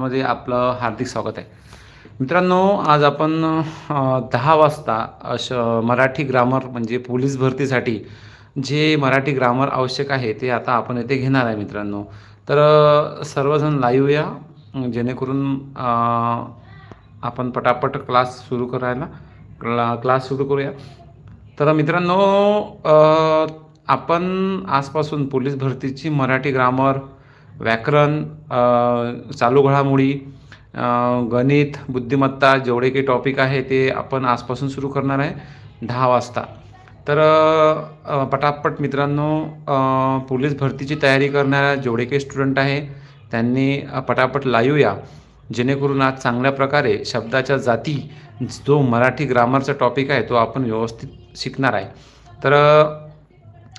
मध्ये आपलं हार्दिक स्वागत आहे. मित्रांनो आज आपण दहा वाजता अश मराठी ग्रामर म्हणजे पोलीस भरतीसाठी जे मराठी ग्रामर आवश्यक आहे ते आता आपण येथे घेणार आहे मित्रांनो. तर सर्वजण लाईव्ह या जेणेकरून आपण पटापट क्लास सुरू करायला क्ला क्लास सुरू करूया. तर मित्रांनो आपण आजपासून पोलीस भरतीची मराठी ग्रामर व्याकरण चालू घडामोडी गणित बुद्धिमत्ता जेवढे काही टॉपिक आहे ते आपण आजपासून सुरू करणार आहे दहा वाजता. तर पटापट मित्रांनो पोलीस भरतीची तयारी करणाऱ्या जेवढे काही स्टुडंट आहे त्यांनी पटापट लाईव्ह या जेणेकरून आज चांगल्या प्रकारे शब्दाच्या जाती जो मराठी ग्रामरचा टॉपिक आहे तो आपण व्यवस्थित शिकणार आहे. तर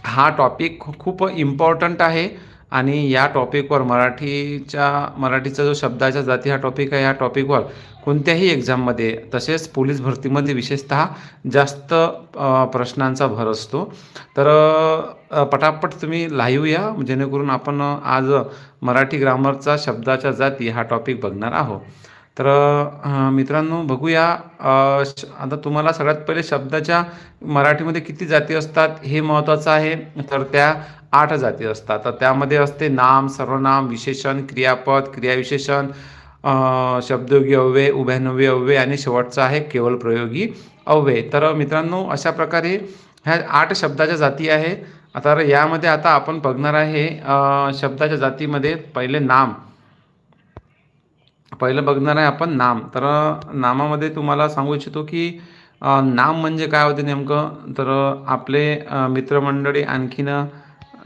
हा टॉपिक खूप इम्पॉर्टंट आहे. आणि या टॉपिकवर मराठीच्या मराठीचा जो शब्दाच्या जाती हा टॉपिक आहे या टॉपिकवर कोणत्याही एक्झाममध्ये तसेच पोलीस भरतीमध्ये विशेषतः जास्त प्रश्नांचा भर असतो. तर पटापट तुम्ही लाईव्ह या जेणेकरून आपण आज मराठी ग्रामरचा शब्दाच्या जाती हा टॉपिक बघणार आहोत. तर मित्रांनो बघूया श- आता तुम्हाला सगळ्यात पहिले शब्दाच्या मराठीमध्ये किती जाती असतात हे महत्त्वाचं आहे. तर त्या आठ जाती असतात. तर त्यामध्ये असते नाम सर्वनाम विशेषण क्रियापद क्रियाविशेषण शब्दयोगी अव्यय उभयनव्य अव्यय आणि शेवटचा आहे केवळ प्रयोगी अव्यय. तर मित्रांनो अशा प्रकारे ह्या आठ शब्दाच्या जाती आहे. आता यामध्ये आता आपण बघणार आहे शब्दाच्या जातीमध्ये पहिले नाम. पहिलं बघणार आहे आपण नाम. तर नामामध्ये तुम्हाला सांगू इच्छितो की नाम म्हणजे काय होते नेमकं? तर आपले मित्रमंडळी आणखीन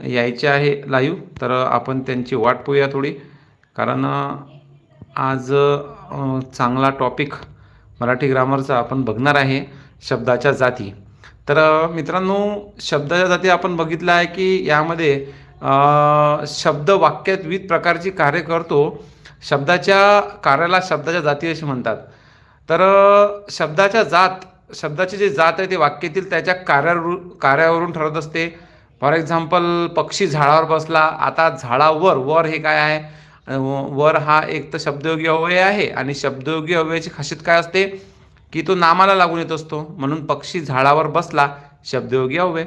यायचे आहे लाईव्ह तर आपण त्यांची वाट पाहूया थोडी. कारण आज चांगला टॉपिक मराठी ग्रामरचा आपण बघणार आहे शब्दाच्या जाती. तर मित्रांनो शब्दाच्या जाती आपण बघितलं आहे की यामध्ये शब्द वाक्यात विविध प्रकारची कार्य करतो. शब्दाच्या कार्याला शब्दाच्या जाती असे म्हणतात. तर शब्दाच्या जात शब्दाची जी जात आहे ती वाक्यातील त्याच्या कार्यावरून कार्यावरून ठरत असते. फॉर एक्झाम्पल पक्षी झाडावर बसला आता झाडावर वर हे काय आहे? वर हा एक तर शब्दयोगी अव्यय आहे आणि शब्दयोगी अव्ययाची खासियत काय असते? की तो नामाला लागून येत असतो. म्हणून पक्षी झाडावर बसला शब्दयोगी अव्यय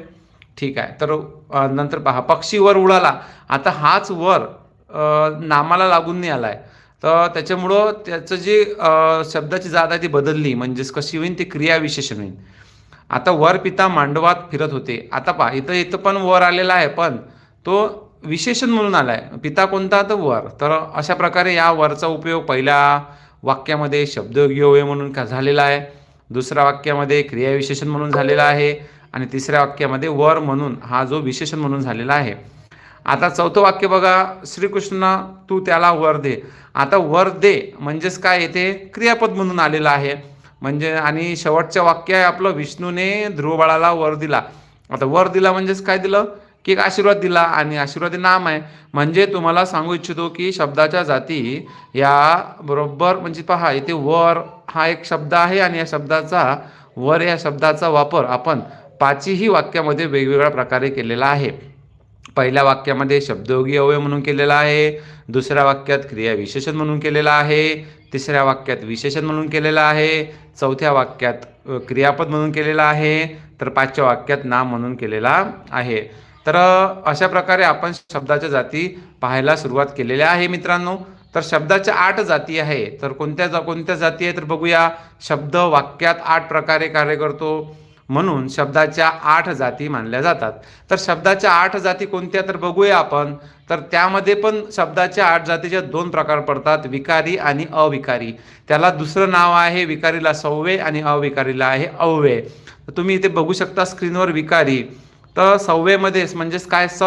ठीक आहे. तर नंतर पहा. पक्षी वर उडाला. आता हाच वर नामाला लागून नाही आला आहे तर त्याच्यामुळं त्याचं जे शब्दाची जात आहे ती बदलली. म्हणजेच कशी होईल ती क्रियाविशेषण होईल आता वर पिता मांडवात फिरत होते. आता पहा इथं इथं पण वर आलेला आहे पण तो विशेषण म्हणून आला आहे पिता कोणता? तर वर. तर अशा प्रकारे या वरचा उपयोग पहिल्या वाक्यामध्ये शब्द अव्यय म्हणून का झालेला आहे. दुसऱ्या वाक्यामध्ये क्रियाविशेषण म्हणून झालेला आहे. आणि तिसऱ्या वाक्यामध्ये वर म्हणून हा जो विशेषण म्हणून झालेला आहे. आता चौथं वाक्य बघा. श्रीकृष्ण तू त्याला वर दे. आता वर दे म्हणजेच काय? येते क्रियापद म्हणून आलेलं आहे. म्हणजे आणि शेवटचं वाक्य आहे आपलं विष्णूने ध्रुवबाळाला वर दिला. आता वर दिला म्हणजेच काय दिलं? की एक आशीर्वाद दिला आणि आशीर्वाद नाम आहे. म्हणजे तुम्हाला सांगू इच्छितो की शब्दाच्या जाती या बरोबर म्हणजे पहा इथे वर हा एक शब्द आहे आणि या शब्दाचा वर या शब्दाचा वापर आपण पाचही वाक्यामध्ये वेगवेगळ्या प्रकारे केलेला आहे. पहिल्या वाक्यामध्ये शब्दयोगी अवयव म्हणून केलेला आहे दुसऱ्या वाक्यात क्रिया विशेषण म्हणून केलेला आहे तिसऱ्या वाक्यात विशेषण म्हणून केलेलं आहे चौथ्या वाक्यात क्रियापद म्हणून केलेला आहे तर पाचव्या वाक्यात नाम म्हणून केलेला आहे. तर अशा प्रकारे आपण शब्दाच्या जाती पाहायला सुरुवात केलेल्या आहे मित्रांनो. तर शब्दाच्या आठ जाती आहे. तर कोणत्या जा कोणत्या जाती आहे? तर बघूया. शब्द वाक्यात आठ प्रकारे कार्य करतो. म्हणून शब्दाच्या आठ जाती मानल्या जातात. तर शब्दाच्या आठ जाती कोणत्या? तर बघूया आपण. तर त्यामध्ये पण शब्दाच्या आठ जातीच्या दोन प्रकार पडतात विकारी आणि अविकारी. त्याला दुसरं नाव आहे विकारीला सव्वे आणि अविकारीला आहे अव्यय तर तुम्ही इथे बघू शकता स्क्रीनवर विकारी. तर सव्वेमध्येच म्हणजेच काय? स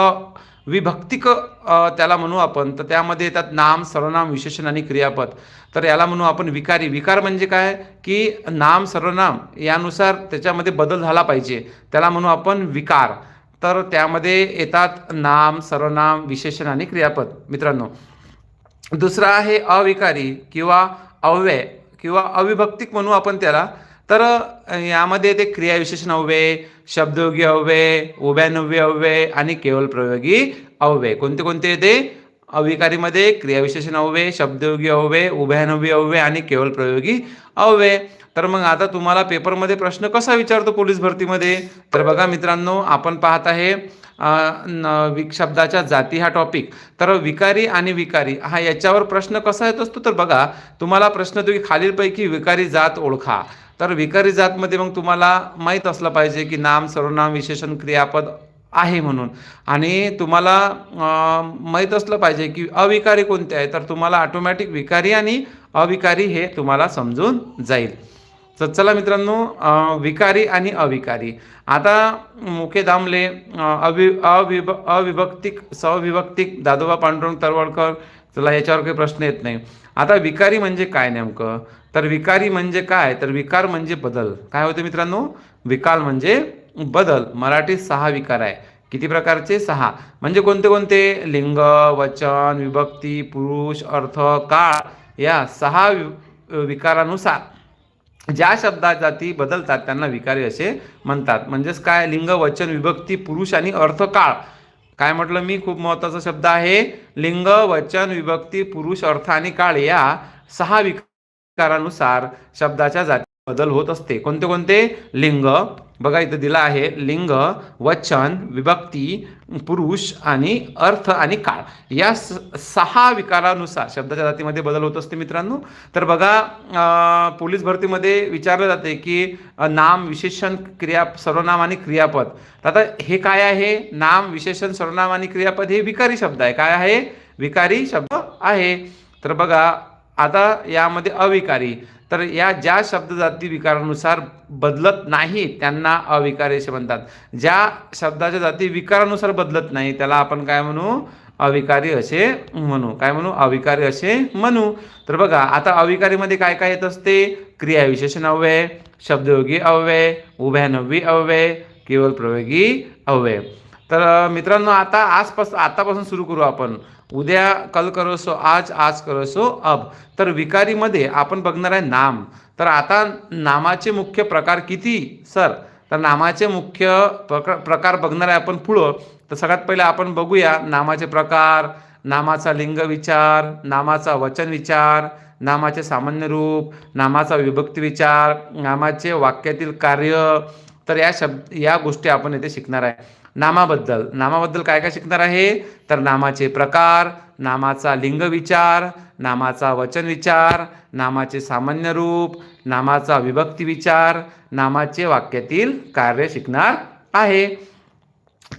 विभक्तिक त्याला म्हणू आपण तर त्यामध्ये येतात नाम सर्वनाम विशेषण आणि क्रियापद. तर याला म्हणू आपण विकारी. विकार म्हणजे काय? की नाम सर्वनाम यानुसार त्याच्यामध्ये बदल झाला पाहिजे. त्याला म्हणू आपण विकार. तर त्यामध्ये येतात नाम सर्वनाम विशेषण आणि क्रियापद. मित्रांनो दुसरा आहे अविकारी किंवा अव्यय किंवा अविभक्तिक म्हणू आपण त्याला. तर यामध्ये ते क्रियाविशेषण अव्यय शब्दयोगी अव्यय उभयानव्य अव्यय आणि केवळ प्रयोगी अव्यय. कोणते कोणते येते अविकारीमध्ये क्रियाविशेषण अव्यय शब्दयोगी अव्यय उभ्यानव्य अव्यय आणि केवळ प्रयोगी अव्यय. तर मग आता तुम्हाला पेपरमध्ये प्रश्न कसा विचारतो पोलीस भरतीमध्ये? तर बघा मित्रांनो आपण पाहत आहे न- विक शब्दाच्या जाती हा टॉपिक तर विकारी आणि विकारी हा याच्यावर प्रश्न कसा येत असतो? तर बघा तुम्हाला प्रश्न येतो की खालीलपैकी विकारी जात ओळखा. तर विकारी जातमध्ये मग तुम्हाला माहीत असलं पाहिजे की नाम सर्वनाम विशेषण क्रियापद आहे म्हणून. आणि तुम्हाला माहीत असलं पाहिजे की अविकारी कोणते आहे तर तुम्हाला ऑटोमॅटिक विकारी आणि अविकारी हे तुम्हाला समजून जाईल. तर चला मित्रांनो विकारी आणि अविकारी. आता मुके दामले अवि अविभ अविभक्तिक सविभक्तिक दादोबा पांडुरंग तरवडकर चला याच्यावर काही प्रश्न येत नाही. आता विकारी म्हणजे काय नेमकं? तर विकारी म्हणजे काय? तर विकार म्हणजे बदल. काय होते मित्रांनो? विकार म्हणजे बदल. मराठीत सहा विकार आहे. किती प्रकारचे? सहा. म्हणजे कोणते कोणते? लिंग वचन विभक्ती पुरुष अर्थ काळ या सहा वि- विकारानुसार. ज्या शब्दात जाती बदलतात त्यांना विकारी असे म्हणतात. म्हणजेच काय? लिंग वचन विभक्ती पुरुष आणि अर्थ काळ. काय म्हटलं मी? खूप महत्त्वाचा शब्द आहे. लिंग वचन विभक्ती पुरुष अर्थ आणि काळ या सहा विकार विकारानुसार शब्दाच्या जाती बदल होत असते. कोणते कोणते? लिंग. बघा इथं दिला आहे लिंग वचन विभक्ती पुरुष आणि अर्थ आणि काळ. या स- सहा विकारानुसार शब्दाच्या जातीमध्ये बदल होत असते मित्रांनो. तर बघा पोलीस भरतीमध्ये विचारलं जाते की नाम विशेषण क्रिया सर्वनाम आणि क्रियापद. तर आता हे काय आहे? नाम विशेषण सर्वनाम आणि क्रियापद हे विकारी शब्द आहे. काय आहे? विकारी शब्द आहे. तर बघा आता यामध्ये अविकारी. तर या ज्या शब्द जाती विकारानुसार बदलत नाही त्यांना अविकारी असे म्हणतात. ज्या शब्दाच्या जाती विकारानुसार बदलत नाही त्याला आपण काय म्हणू? अविकारी असे म्हणू. काय म्हणू? अविकारी असे म्हणू. तर बघा आता अविकारीमध्ये काय काय येत असते? क्रियाविशेषण अव्यय शब्दयोगी अव्यय उभयानवी अव्यय केवळ प्रयोगी अव्यय. तर मित्रांनो आता आजपासून आतापासून सुरू करू आपण. उद्या कल करो आज आज करो अब. तर विकारीमध्ये आपण बघणार आहे नाम. तर आता नामाचे मुख्य प्रकार किती सर? तर नामाचे मुख्य प्रकार प्रकार बघणार आहे आपण पुढं. तर सगळ्यात पहिले आपण बघूया नामाचे प्रकार नामाचा लिंग विचार नामाचा वचन विचार नामाचे सामान्य रूप नामाचा विभक्ती विचार नामाचे वाक्यातील कार्य. तर या शब्द या गोष्टी आपण येथे शिकणार आहे. नामाबद्दल. नामाबद्दल काय काय शिकणार आहे? तर नामाचे प्रकार नामाचा लिंग विचार नामाचा वचन विचार नामाचे सामान्य रूप नामाचा विभक्ती विचार नामाचे वाक्यातील कार्य शिकणार आहे.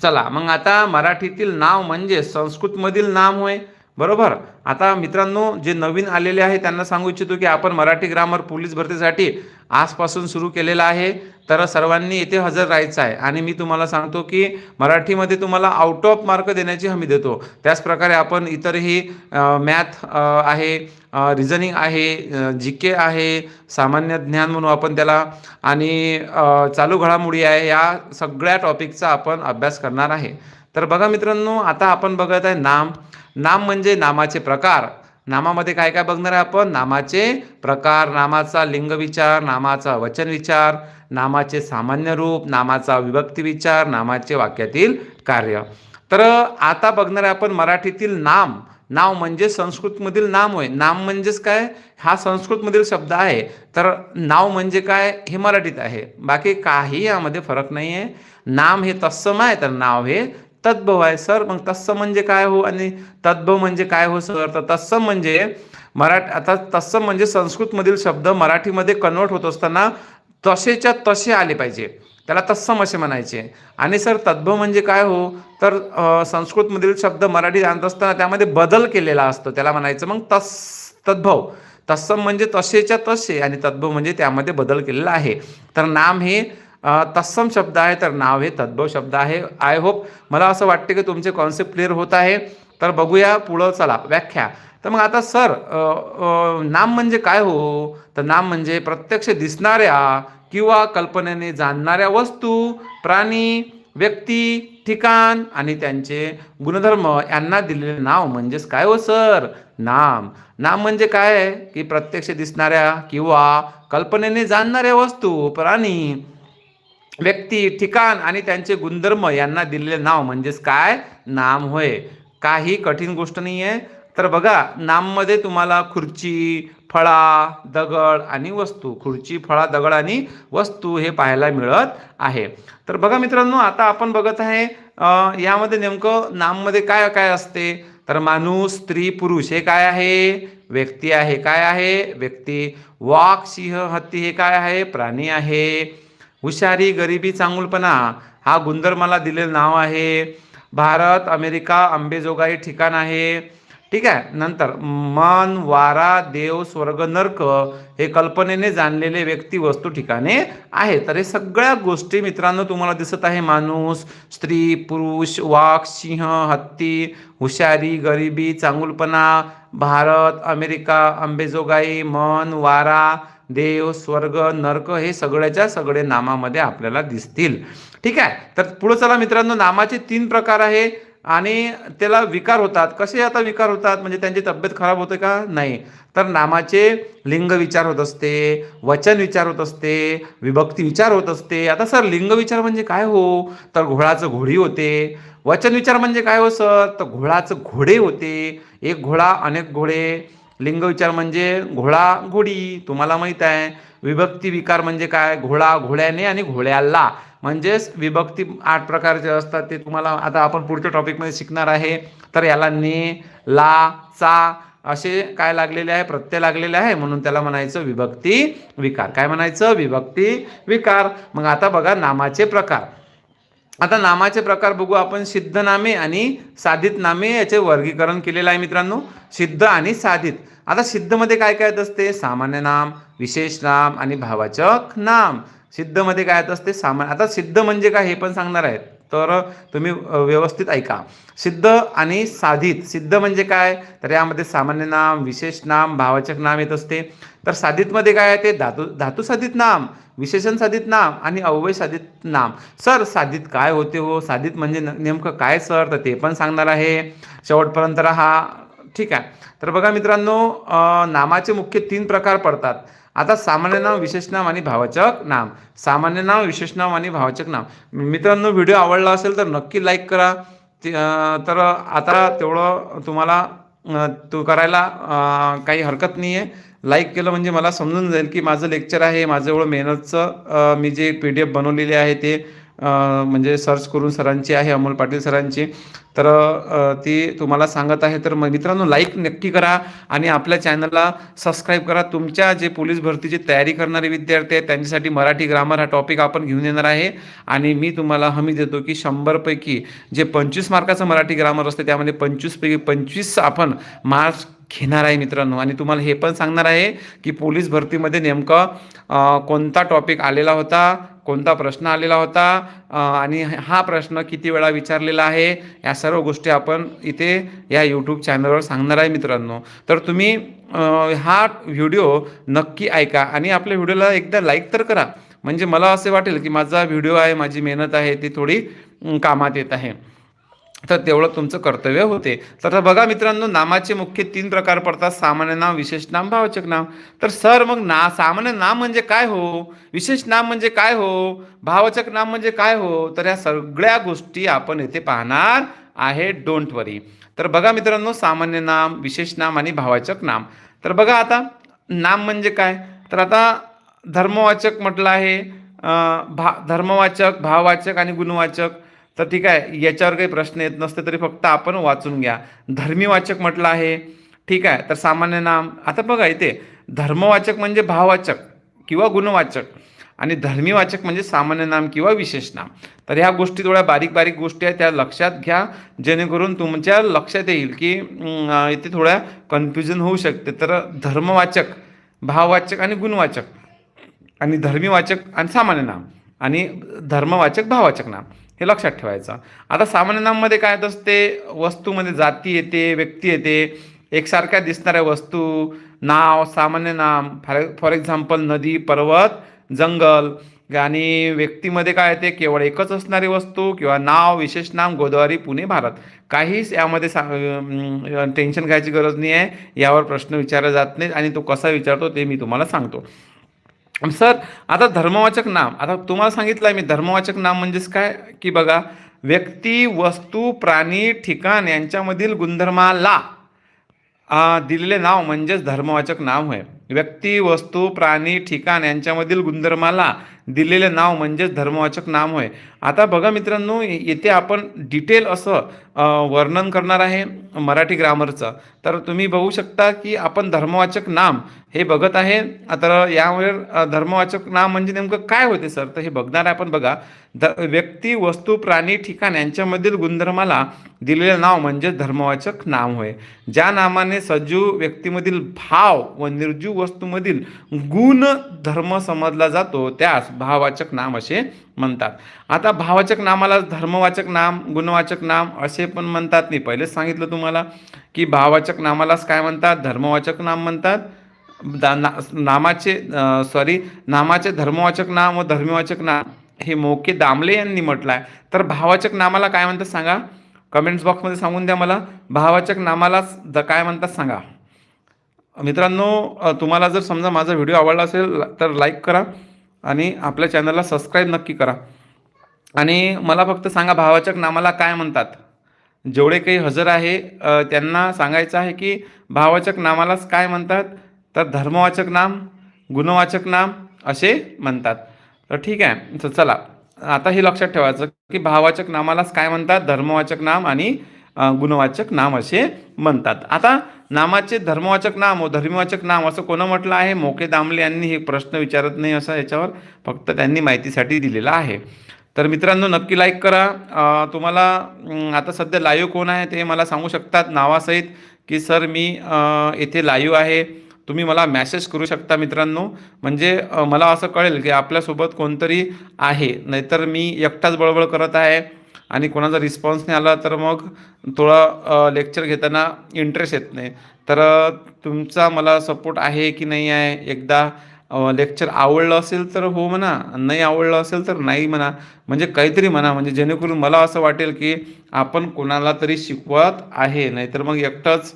चला मग आता मराठीतील नाव म्हणजे संस्कृतमधील नाम होय. बरोबर? आता मित्रांनो जे नवीन आलेले आहे त्यांना सांगू इच्छितो की आपण मराठी ग्रामर पोलीस भरतीसाठी आजपासून सुरू केलेलं आहे. तर सर्वांनी येथे हजर राहायचं आहे. आणि मी तुम्हाला सांगतो की मराठीमध्ये तुम्हाला आउट ऑफ मार्क देण्याची हमी देतो. त्याचप्रकारे आपण इतरही मॅथ आहे रिझनिंग आहे जी के आहे सामान्य ज्ञान म्हणू आपण त्याला. आणि चालू घडामोडी आहे या सगळ्या टॉपिकचा आपण अभ्यास करणार आहे. तर बघा मित्रांनो आता आपण बघत आहे नाम. नाम म्हणजे नामाचे प्रकार. नामामध्ये काय काय बघणार आहे आपण? नामाचे प्रकार नामाचा लिंग विचार नामाचा वचन विचार नामाचे सामान्य रूप नामाचा विभक्ती विचार नामाचे वाक्यातील कार्य. तर आता बघणार आहे आपण मराठीतील नाम. नाव म्हणजे संस्कृतमधील नाम होय. नाम म्हणजेच काय? हा संस्कृतमधील शब्द आहे. तर नाव म्हणजे काय? हे मराठीत आहे. बाकी काही यामध्ये फरक नाही आहे नाम हे तत्सम आहे तर नाव हे तद्भव आहे सर. मग तत्सम म्हणजे काय हो? आणि तद्भव म्हणजे काय हो सर? तर तत्सम म्हणजे मराठ आता तत्सम म्हणजे संस्कृतमधील शब्द मराठीमध्ये कन्वर्ट होत असताना तसेच्या तसे आले पाहिजे. त्याला तत्सम असे म्हणायचे. आणि सर तद्भव म्हणजे काय हो? तर संस्कृतमधील शब्द मराठीत आणत असताना त्यामध्ये बदल केलेला असतो. त्याला म्हणायचं मग तस तद्भव. तत्सम म्हणजे तसेच्या तसे आणि तद्भव म्हणजे त्यामध्ये बदल केलेला आहे. तर नाम हे तत्सम शब्द आहे तर नाव हे तद्भव शब्द आहे. आय होप मला असं वाटते की तुमचे कॉन्सेप्ट क्लिअर होत आहे. तर बघूया पुढं चला व्याख्या. तर मग आता सर नाम म्हणजे काय हो? तर नाम म्हणजे प्रत्यक्ष दिसणाऱ्या किंवा कल्पनेने जाणणाऱ्या वस्तू प्राणी व्यक्ती ठिकाण आणि त्यांचे गुणधर्म. यांना दिलेले नाव म्हणजेच काय हो सर नाम. नाम म्हणजे काय? आहे की प्रत्यक्ष दिसणाऱ्या किंवा कल्पनेने जाणणाऱ्या वस्तू प्राणी. व्यक्ती ठिकाण आणि त्यांचे गुणधर्म यांना दिलेले नाव म्हणजेच काय? नाम होय. काही कठीण गोष्ट नाही आहे तर बघा नाममध्ये तुम्हाला खुर्ची फळा दगड आणि वस्तू खुर्ची फळा दगड आणि वस्तू हे पाहायला मिळत आहे. तर बघा मित्रांनो आता आपण बघत आहे यामध्ये नेमकं नाममध्ये काय काय असते? तर माणूस स्त्री पुरुष हे काय आहे? व्यक्ती आहे. काय आहे? व्यक्ती. वाघ सिंह हत्ती हे काय आहे? प्राणी आहे. हुशारी गरिबी चांगुलपणा हा गुणधर्माला दिलेलं नाव आहे. भारत अमेरिका अंबेजोगाई ठिकाण आहे. ठीक आहे नंतर मन वारा देव स्वर्ग नर्क हे कल्पनेने जाणलेले व्यक्ती वस्तू ठिकाणे आहे तर हे सगळ्या गोष्टी मित्रांनो तुम्हाला दिसत आहे. माणूस स्त्री पुरुष वाघ सिंह हत्ती हुशारी गरिबी चांगुलपणा भारत अमेरिका अंबेजोगाई मन वारा देव स्वर्ग नर्क हे सगळ्याच्या सगळे नामामध्ये आपल्याला दिसतील. ठीक आहे? तर पुढे चला मित्रांनो नामाचे तीन प्रकार आहे आणि त्याला विकार होतात. कसे आता विकार होतात? म्हणजे त्यांची तब्येत खराब होते का? नाही. तर नामाचे लिंग विचार होत असते वचन विचार होत असते विभक्ती विचार होत असते. आता सर लिंग विचार म्हणजे काय हो? तर घोडाचं घोडी होते. वचन विचार म्हणजे काय हो सर? तर घोडाचं घोडे होते. एक घोडा अनेक घोडे. लिंग विचार म्हणजे घोडा घोडी तुम्हाला माहीत आहे. विभक्ती विकार म्हणजे काय? घोडा घोड्याने आणि घोड्याला म्हणजेच विभक्ती आठ प्रकारचे असतात ते तुम्हाला आता आपण पुढच्या टॉपिकमध्ये शिकणार आहे. तर याला ने ला चा असे काय लागलेले आहे? प्रत्यय लागलेले आहे. म्हणून त्याला म्हणायचं विभक्ती विकार. काय म्हणायचं? विभक्ती विकार. मग आता बघा नामाचे प्रकार. आता नामाचे प्रकार बघू आपण. सिद्ध नामे आणि साधित नामे याचे वर्गीकरण केलेलं आहे मित्रांनो. सिद्ध आणि साधित. आता सिद्धमध्ये काय काय येत असते? सामान्य नाम विशेष नाम आणि भावाचक नाम. सिद्धमध्ये काय येत असते? सामान्य. आता सिद्ध म्हणजे काय हे पण सांगणार आहेत. तर तुम्ही व्यवस्थित ऐका. सिद्ध आणि साधित. सिद्ध म्हणजे काय? तर यामध्ये सामान्य नाम विशेष नाम भावाचक नाम येत असते. तर साधितमध्ये काय आहे ते? धातू धातू साधित नाम विशेषण साधित नाम आणि अव्यय साधित नाम. सर साधित काय होते हो? साधित म्हणजे न- नेमकं काय सर? तर ते पण सांगणार आहे. शेवटपर्यंत राहा. ठीक आहे. तर बघा मित्रांनो नामाचे मुख्य तीन प्रकार पडतात. आता सामान्य नाम विशेष नाम आणि भावाचक नाम. सामान्य नाव विशेष नाम आणि भावाचक नाम. मित्रांनो व्हिडिओ आवडला असेल तर नक्की लाईक करा. ते- तर आता तेवढं तुम्हाला तो करायला काही हरकत नाही आहे लाईक केलं म्हणजे मला समजून जाईल की माझं लेक्चर आहे माझं एवढं मेहनतचं मी जे पी डी एफ बनवलेली आहे ते म्हणजे सर्च करून सरांची आहे अमोल पाटील सरांची. तर ती तुम्हाला सांगत आहे. तर मग मित्रांनो लाईक नक्की करा आणि आपल्या चॅनलला सबस्क्राईब करा. तुमच्या जे पोलीस भरतीची तयारी करणारे विद्यार्थी आहेत त्यांच्यासाठी मराठी ग्रामर हा टॉपिक आपण घेऊन येणार आहे. आणि मी तुम्हाला हमी देतो की शंभरपैकी जे पंचवीस मार्काचं मराठी ग्रामर असते त्यामध्ये पंचवीसपैकी पंचवीस आपण मार्क्स घेणार आहे मित्रांनो. आणि तुम्हाला हे पण सांगणार आहे की पोलीस भरतीमध्ये नेमकं कोणता टॉपिक आलेला होता कोणता प्रश्न आलेला होता आणि हा प्रश्न किती वेळा विचारलेला आहे या सर्व गोष्टी आपण इथे या यूट्यूब चॅनलवर सांगणार आहे मित्रांनो. तर तुम्ही हा व्हिडिओ नक्की ऐका आणि आपल्या व्हिडिओला एकदा लाईक तर करा. म्हणजे मला असे वाटेल की माझा व्हिडिओ आहे माझी मेहनत आहे ती थोडी कामात येत आहे. तर तेवढं तुमचं कर्तव्य होते. तर बघा मित्रांनो नामाचे मुख्य तीन प्रकार पडतात. सामान्य नाम विशेष नाम भावचक नाम. तर सर मग ना सामान्य नाम म्हणजे काय हो? विशेष नाम म्हणजे काय हो? भावचक नाम म्हणजे काय हो? तर ह्या सगळ्या गोष्टी आपण येथे पाहणार आहे. डोंट वरी तर बघा मित्रांनो सामान्य नाम विशेष नाम आणि भावाचक नाम. तर बघा आता नाम म्हणजे काय? तर आता धर्मवाचक म्हटलं आहे. भा धर्मवाचक भाववाचक आणि गुणवाचक. तर ठीक आहे याच्यावर काही प्रश्न येत नसते तरी फक्त आपण वाचून घ्या. धर्मीवाचक म्हटलं आहे. ठीक आहे तर सामान्य नाम आता बघा इथे धर्मवाचक म्हणजे भाववाचक किंवा गुणवाचक आणि धर्मीवाचक म्हणजे सामान्य नाम किंवा विशेष नाम. तर ह्या गोष्टी थोड्या बारीक बारीक गोष्टी आहेत त्या लक्षात घ्या जेणेकरून तुमच्या लक्षात येईल की इथे थोड्या कन्फ्युजन होऊ शकते. तर धर्मवाचक भाववाचक आणि गुणवाचक आणि धर्मीवाचक आणि सामान्य नाम आणि धर्मवाचक भाववाचक नाम. हे लक्षात ठेवायचं. आता सामान्य नाममध्ये काय येत असते? वस्तूमध्ये जाती येते व्यक्ती येते. एकसारख्या दिसणाऱ्या वस्तू नाव सामान्य नाम फॉर फॉर एक्झाम्पल नदी पर्वत जंगल आणि व्यक्तीमध्ये काय येते? केवळ एकच असणारी वस्तू किंवा नाव विशेष नाम गोदावरी पुणे भारत. काहीच यामध्ये सा टेन्शन घ्यायची गरज नाही आहे यावर प्रश्न विचारला जात नाही आणि तो कसा विचारतो ते मी तुम्हाला सांगतो. सर आता धर्मवाचक नाम. आता तुम्हाला सांगितलं आहे मी धर्मवाचक नाम म्हणजेच काय? की बघा व्यक्ती वस्तू प्राणी ठिकाण यांच्यामधील गुणधर्माला दिलेले नाव म्हणजेच धर्मवाचक नाव होय. व्यक्ती वस्तू प्राणी ठिकाण यांच्यामधील गुणधर्माला दिलेले नाव म्हणजेच धर्मवाचक नाम होय. आता बघा मित्रांनो येथे आपण डिटेल असं वर्णन करणार आहे मराठी ग्रामरचं. तर तुम्ही बघू शकता की आपण धर्मवाचक नाम हे बघत आहे. तर यामुळे धर्मवाचक नाम म्हणजे नेमकं काय होते सर? तर हे बघणार आहे आपण बघा. ध व्यक्ती वस्तू प्राणी ठिकाण यांच्यामधील गुणधर्माला दिलेले नाव म्हणजे धर्मवाचक नाम होय. ज्या नामाने सजीव व्यक्तीमधील भाव व निर्जीव वस्तूमधील गुण धर्म समजला जातो त्यास भाववाचक नाम असे म्हणतात. आता भाववाचक नामाला धर्मवाचक नाम गुणवाचक नाम असे पण म्हणतात मी पहिलेच सांगितलं तुम्हाला की भाववाचक नामालाच काय म्हणतात? धर्मवाचक नाम म्हणतात. दा ना नामाचे सॉरी नामाचे धर्मवाचक नाम व धर्मवाचक नाम हे मोके दामले यांनी म्हटलं आहे तर भाववाचक नामाला काय म्हणतात सांगा? कमेंट्स बॉक्समध्ये सांगून द्या मला. भाववाचक नामालाच द काय म्हणतात सांगा? मित्रांनो तुम्हाला जर समजा माझा व्हिडिओ आवडला असेल तर लाईक करा आणि आपल्या चॅनलला सबस्क्राईब नक्की करा. आणि मला फक्त सांगा भावाचक नामाला काय म्हणतात? जेवढे काही हजर आहे त्यांना सांगायचं आहे की भावाचक नामालाच काय म्हणतात? तर धर्मवाचक नाम गुणवाचक नाम असे म्हणतात. तर ठीक आहे तर चला. आता हे लक्षात ठेवायचं की भावाचक नामालाच काय म्हणतात? धर्मवाचक नाम आणि गुणवाचक नाम असे म्हणतात. आता नामाचे धर्मवाचक नाम धर्मवाचक नाम असं कोणं म्हटलं आहे? मोके दामले यांनी हे प्रश्न विचारत नाही असं याच्यावर फक्त त्यांनी माहितीसाठी दिलेला आहे. तर मित्रांनो नक्की लाईक करा. तुम्हाला आता सध्या लाईव्ह कोण आहे ते मला सांगू शकतात. नावासहित की सर मी येथे लाईव्ह आहे. तुम्ही मला मॅसेज करू शकता मित्रांनो. म्हणजे मला असं कळेल की आपल्यासोबत कोणतरी आहे. नाहीतर मी एकटाच बळबळ करत आहे. आणि कोणाचा रिस्पॉन्स नाही आला तर मग थोडा लेक्चर घेताना इंटरेस्ट येत नाही. तर तुमचा मला सपोर्ट आहे की नाही आहे? एकदा लेक्चर आवडलं असेल तर हो म्हणा नाही आवडलं असेल तर नाही म्हणा. म्हणजे काहीतरी म्हणा म्हणजे जेणेकरून मला असं वाटेल की आपण कोणाला तरी शिकवत आहे नाहीतर मग एकटंच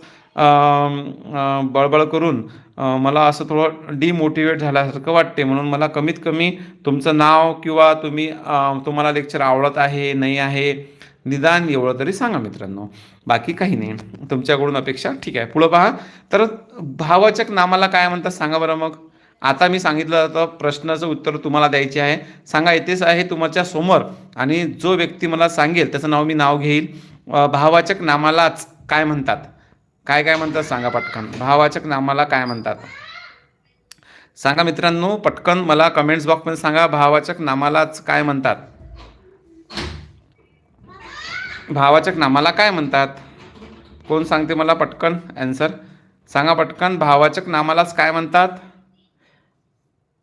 बळबळ करून मला असं थोडं डिमोटिवेट झाल्यासारखं वाटते म्हणून मला कमीत कमी तुमचं नाव किंवा तुम्ही तुम्हाला लेक्चर आवडत आहे नाही आहे निदान एवढं तरी सांगा मित्रांनो. बाकी काही नाही. तुमच्याकडून अपेक्षा ठीक आहे. पुढं पहा. तर भावाचक नामाला काय म्हणतात सांगा बरं मग. आता मी सांगितलं तर प्रश्नाचं उत्तर तुम्हाला द्यायचे आहे. सांगा येतेच आहे तुमच्यासमोर आणि जो व्यक्ती मला सांगेल त्याचं नाव मी नाव घेईल. भावाचक नामालाच काय म्हणतात? काय काय म्हणतात सांगा पटकन. भाववाचक नामाला काय म्हणतात? सांगा मित्रांनो पटकन मला कमेंट्स बॉक्समध्ये सांगा भाववाचक नामालाच काय म्हणतात? भावाचक नामाला काय म्हणतात? कोण सांगते मला पटकन? ॲन्सर सांगा पटकन भावाचक नामालाच काय म्हणतात?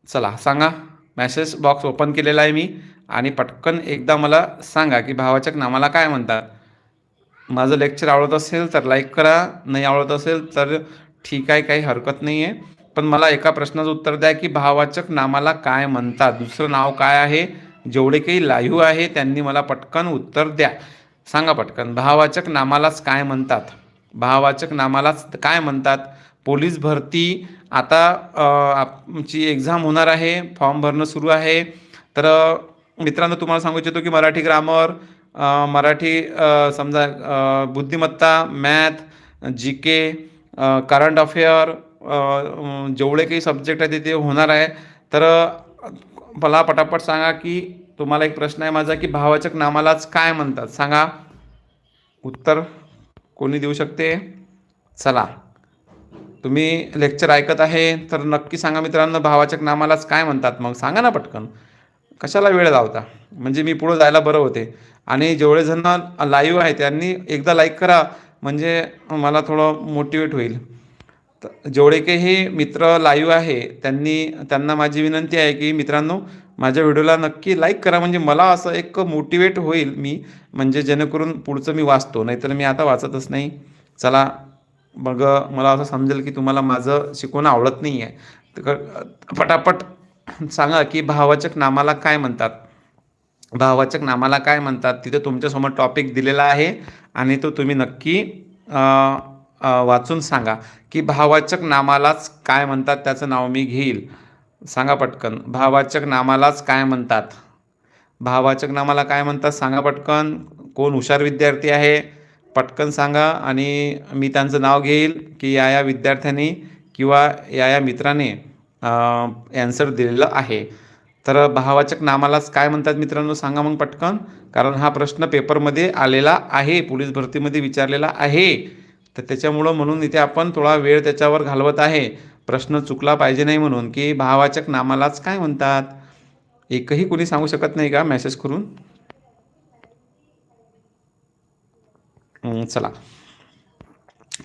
चला सांगा. मॅसेज बॉक्स ओपन केलेला आहे मी. आणि पटकन एकदा मला सांगा की भावाचक नामाला काय म्हणतात? माझं लेक्चर आवडत असेल तर लाईक करा. नाही आवडत असेल तर ठीक आहे काही हरकत नाही आहे पण मला एका प्रश्नाचं उत्तर द्या की भाववाचक नामाला काय म्हणतात? दुसरं नाव काय आहे? जेवढे काही लाईव्ह आहे त्यांनी मला पटकन उत्तर द्या. सांगा पटकन भाववाचक नामालाच काय म्हणतात? भाववाचक नामालाच काय म्हणतात? पोलीस भरती आता आमची एक्झाम होणार आहे फॉर्म भरणं सुरू आहे. तर मित्रांनो तुम्हाला सांगू इच्छितो की मराठी ग्रामर मराठी समजा बुद्धिमत्ता math G K current affair जेवढे काही सब्जेक्ट आहेत ते होणार आहे. तर मला पटापट सांगा की तुम्हाला एक प्रश्न आहे माझा की भावाचक नामालाच काय म्हणतात? सांगा. उत्तर कोणी देऊ शकते? चला. तुम्ही लेक्चर ऐकत आहे तर नक्की सांगा मित्रांनो भावाचक नामालाच काय म्हणतात? मग सांगा ना पटकन. कशाला वेळ लावता? म्हणजे मी पुढं जायला बरं होते. आणि जेवढे जण लाईव्ह आहे त्यांनी एकदा लाईक करा. म्हणजे मला थोडं मोटिवेट होईल. तर जेवढे काही हे मित्र लाईव्ह आहे त्यांनी त्यांना माझी विनंती आहे की मित्रांनो माझ्या व्हिडिओला नक्की लाईक करा. म्हणजे मला असं एक मोटिवेट होईल मी. म्हणजे जेणेकरून पुढचं मी वाचतो. नाहीतर मी आता वाचतच नाही. चला मग मला असं समजेल की तुम्हाला माझं शिकवणं आवडत नाही आहे तर क- पटापट सांगा की भावाचक नामाला काय म्हणतात? भावाचक नामाला काय म्हणतात? तिथे तुमच्यासमोर टॉपिक दिलेला आहे आणि तो तुम्ही नक्की वाचून सांगा की भावाचक नामालाच काय म्हणतात? त्याचं नाव मी घेईल. सांगा पटकन. भावाचक नामालाच काय म्हणतात? भावाचक नामाला काय म्हणतात? सांगा पटकन. कोण हुशार विद्यार्थी आहे? पटकन सांगा आणि मी त्यांचं नाव घेईल की या या विद्यार्थ्यांनी किंवा या या मित्राने ॲन्सर दिलेलं आहे. तर भाववाचक नामालाच काय म्हणतात मित्रांनो? सांगा मग पटकन. कारण हा प्रश्न पेपरमध्ये आलेला आहे पोलीस भरतीमध्ये विचारलेला आहे. तर त्याच्यामुळं म्हणून इथे आपण थोडा वेळ त्याच्यावर घालवत आहे. प्रश्न चुकला पाहिजे नाही म्हणून की भाववाचक नामालाच काय म्हणतात? एकही कोणी सांगू शकत नाही का मेसेज करून? चला.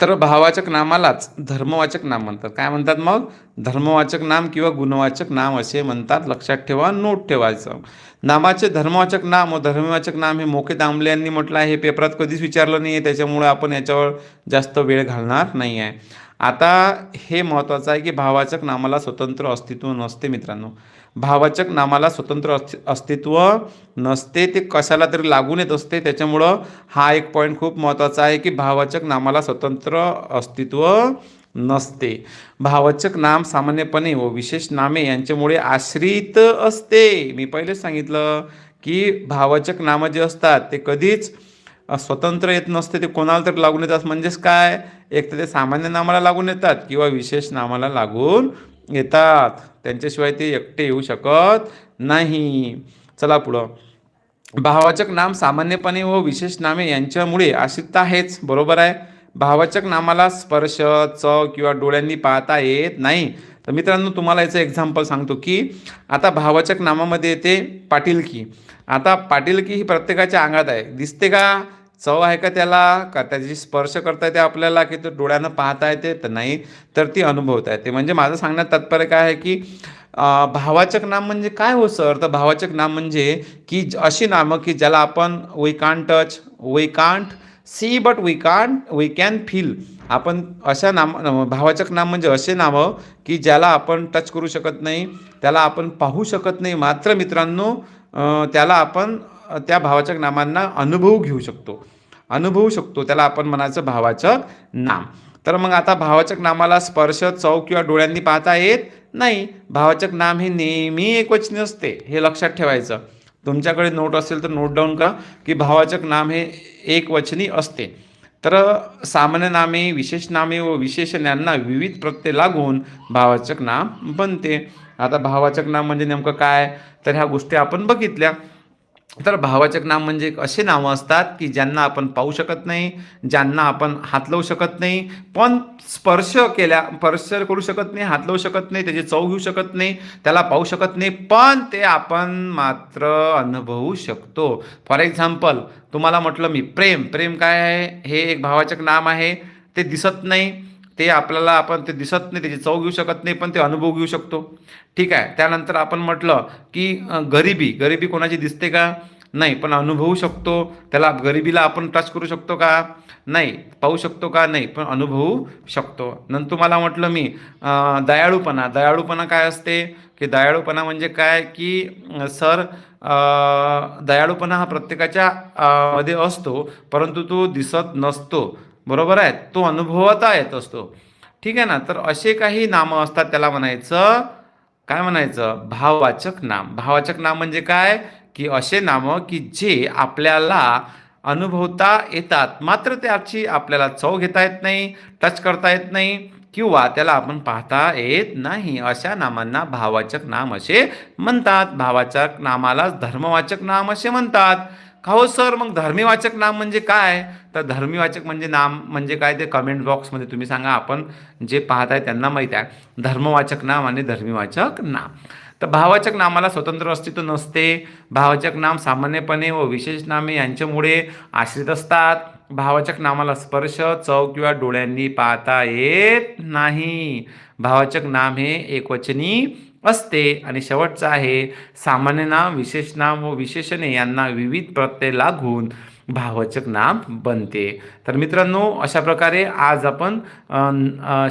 तर भाववाचक नामालाच धर्मवाचक नाम म्हणतात. काय म्हणतात मग? धर्मवाचक नाम किंवा गुणवाचक नाम असे म्हणतात. लक्षात ठेवा नोट ठेवायचं. नामाचे धर्मवाचक नाम व धर्मवाचक नाम हे मोके दामले यांनी म्हटलं आहे. हे पेपरात कधीच विचारलं नाही आहे त्याच्यामुळे आपण याच्यावर जास्त वेळ घालणार नाही आहे आता हे महत्त्वाचं आहे की भावाचक नामाला स्वतंत्र अस्तित्व नसते मित्रांनो. भावाचक नामाला स्वतंत्र अस्तित्व नसते ते कशाला तरी लागून येत असते. त्याच्यामुळं हा एक पॉईंट खूप महत्त्वाचा आहे की भावाचक नामाला स्वतंत्र अस्तित्व नसते. भावाचक नाम सामान्यपणे व विशेष नामे यांच्यामुळे आश्रित असते. मी पहिलेच सांगितलं की भावाचक नामं जे असतात ते कधीच स्वतंत्र येत नसते ते कोणाला तर लागून येतात. म्हणजेच काय? एक तर ते सामान्य नामाला लागून येतात किंवा विशेष नामाला लागून येतात. त्यांच्याशिवाय ते एकटे येऊ शकत नाही. चला पुढं. भाववाचक नाम सामान्यपणे व विशेष नामे यांच्यामुळे आश्रित आहेच. बरोबर आहे? भाववाचक नामाला स्पर्श चव किंवा डोळ्यांनी पाहता येत नाही. तर मित्रांनो तुम्हाला याचं एक्झाम्पल सांगतो की आता भाववाचक नामामध्ये येते पाटीलकी. आता पाटीलकी ही प्रत्येकाच्या अंगात आहे. दिसते का? चव आहे का त्याला? का त्याची स्पर्श करता येते आपल्याला? की तो डोळ्यानं पाहता येते तर नाही तर ती अनुभवता येते म्हणजे माझं सांगण्यात तात्पर्य काय आहे की भावाचक नाम म्हणजे काय हो सर? तर भावाचक नाम म्हणजे की ज- अशी नामं की ज्याला आपण we can't touch we can't see but we can't we can feel आपण अशा नाम भावाचक नाम म्हणजे असे नावं की ज्याला आपण टच करू शकत नाही त्याला आपण पाहू शकत नाही. मात्र मित्रांनो त्याला आपण त्या भावाचक नामांना अनुभव घेऊ शकतो. अनुभवू शकतो. त्याला आपण म्हणायचं भावाचक नाम. तर मग आता भावाचक नामाला स्पर्श चव किंवा डोळ्यांनी पाहता येत नाही. भावाचक नाम हे नेहमी एकवचनी असते हे लक्षात ठेवायचं. तुमच्याकडे नोट असेल तर नोट डाऊन करा की भावाचक नाम हे एकवचनी असते. तर सामान्य नामे विशेष नामे व विशेषण यांना विविध प्रत्यय लागून भावाचक नाम बनते. आता भावाचक नाम म्हणजे नेमकं काय? तर ह्या गोष्टी आपण बघितल्या. तर भावाचक नाम म्हणजे असे नावं असतात की ज्यांना आपण पाहू शकत नाही ज्यांना आपण हात लावू शकत नाही पण स्पर्श केल्या स्पर्श करू शकत नाही हात लावू शकत नाही त्याची चव घेऊ शकत नाही त्याला पाहू शकत नाही पण ते आपण मात्र अनुभवू शकतो. फॉर एक्झाम्पल तुम्हाला म्हटलं मी प्रेम. प्रेम काय आहे? हे एक भावाचक नाम आहे. ते दिसत नाही. ते आपल्याला आपण ते दिसत नाही त्याची चव घेऊ शकत नाही पण ते अनुभव घेऊ शकतो. ठीक आहे. त्यानंतर आपण म्हटलं की गरिबी. गरिबी कोणाची दिसते का? नाही. पण अनुभवू शकतो. त्याला गरिबीला आपण टच करू शकतो का? नाही. पाहू शकतो का? नाही. पण अनुभवू शकतो. नंतर तुम्हाला म्हटलं मी दयाळूपणा. दयाळूपणा काय असते? की दयाळूपणा म्हणजे काय? की सर दयाळूपणा हा प्रत्येकाच्या मध्ये असतो परंतु तो दिसत नसतो. बरोबर आहे? तो अनुभवता येत असतो. ठीक आहे ना? तर असे काही नामं असतात त्याला म्हणायचं काय म्हणायचं? भाववाचक नाम. भाववाचक नाम म्हणजे काय? की असे नामं की जे आपल्याला अनुभवता येतात. मात्र त्याची आपल्याला चव घेता येत नाही टच करता येत नाही किंवा त्याला आपण पाहता येत नाही. अशा नामांना भाववाचक नाम असे म्हणतात. भावाचक नामालाच धर्मवाचक नाम असे म्हणतात. का हो सर? मग धर्मीवाचक नाम म्हणजे काय? तर धर्मीवाचक म्हणजे नाम म्हणजे काय ते कमेंट बॉक्समध्ये तुम्ही सांगा. आपण जे पाहत आहे त्यांना माहीत आहे. धर्मवाचक नाम आणि धर्मीवाचक नाम. तर भावाचक नामाला स्वतंत्र अस्तित्व नसते. भावाचक नाम सामान्यपणे व विशेष नामे यांच्यामुळे आश्रित असतात. भावाचक नामाला स्पर्श चव किंवा डोळ्यांनी पाहता येत नाही. भावाचक नाम हे एकवचनी असते आणि शेवटचं आहे सामान्य नाम विशेष नाम व विशेषणे यांना विविध प्रत्यय लागून भावचक नाम बनते. तर मित्रांनो अशा प्रकारे आज आपण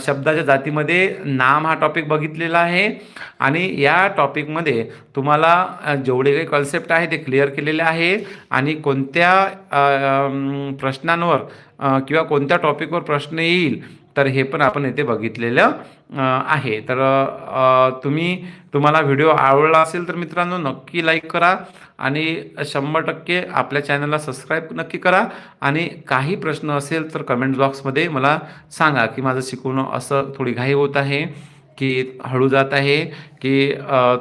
शब्दाच्या जातीमध्ये नाम हा टॉपिक बघितलेला आहे आणि या टॉपिकमध्ये तुम्हाला जेवढे काही कन्सेप्ट आहे ते क्लिअर केलेले आहे आणि कोणत्या प्रश्नांवर किंवा कोणत्या टॉपिकवर प्रश्न येईल तर हे पण आपण इथे बघितलेलं आहे. तर तुम्ही तुम्हाला व्हिडिओ आवडला असेल तर मित्रांनो नक्की लाईक करा आणि शंभर टक्के आपल्या चॅनलला सबस्क्राईब नक्की करा. आणि काही प्रश्न असेल तर कमेंट बॉक्समध्ये मला सांगा की माझं शिकवणं असं थोडी घाई होत आहे. की हळू जात आहे की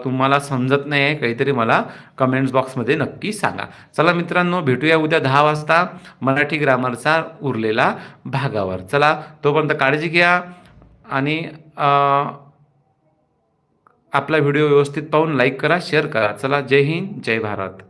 तुम्हाला समजत नाही आहे काहीतरी मला कमेंट्स बॉक्समध्ये नक्की सांगा. चला मित्रांनो भेटूया उद्या दहा वाजता मराठी ग्रामरचा उरलेला भागावर. चला तोपर्यंत काळजी घ्या आणि आपला व्हिडिओ व्यवस्थित पाहून लाईक करा शेअर करा. चला जय हिंद जय भारत.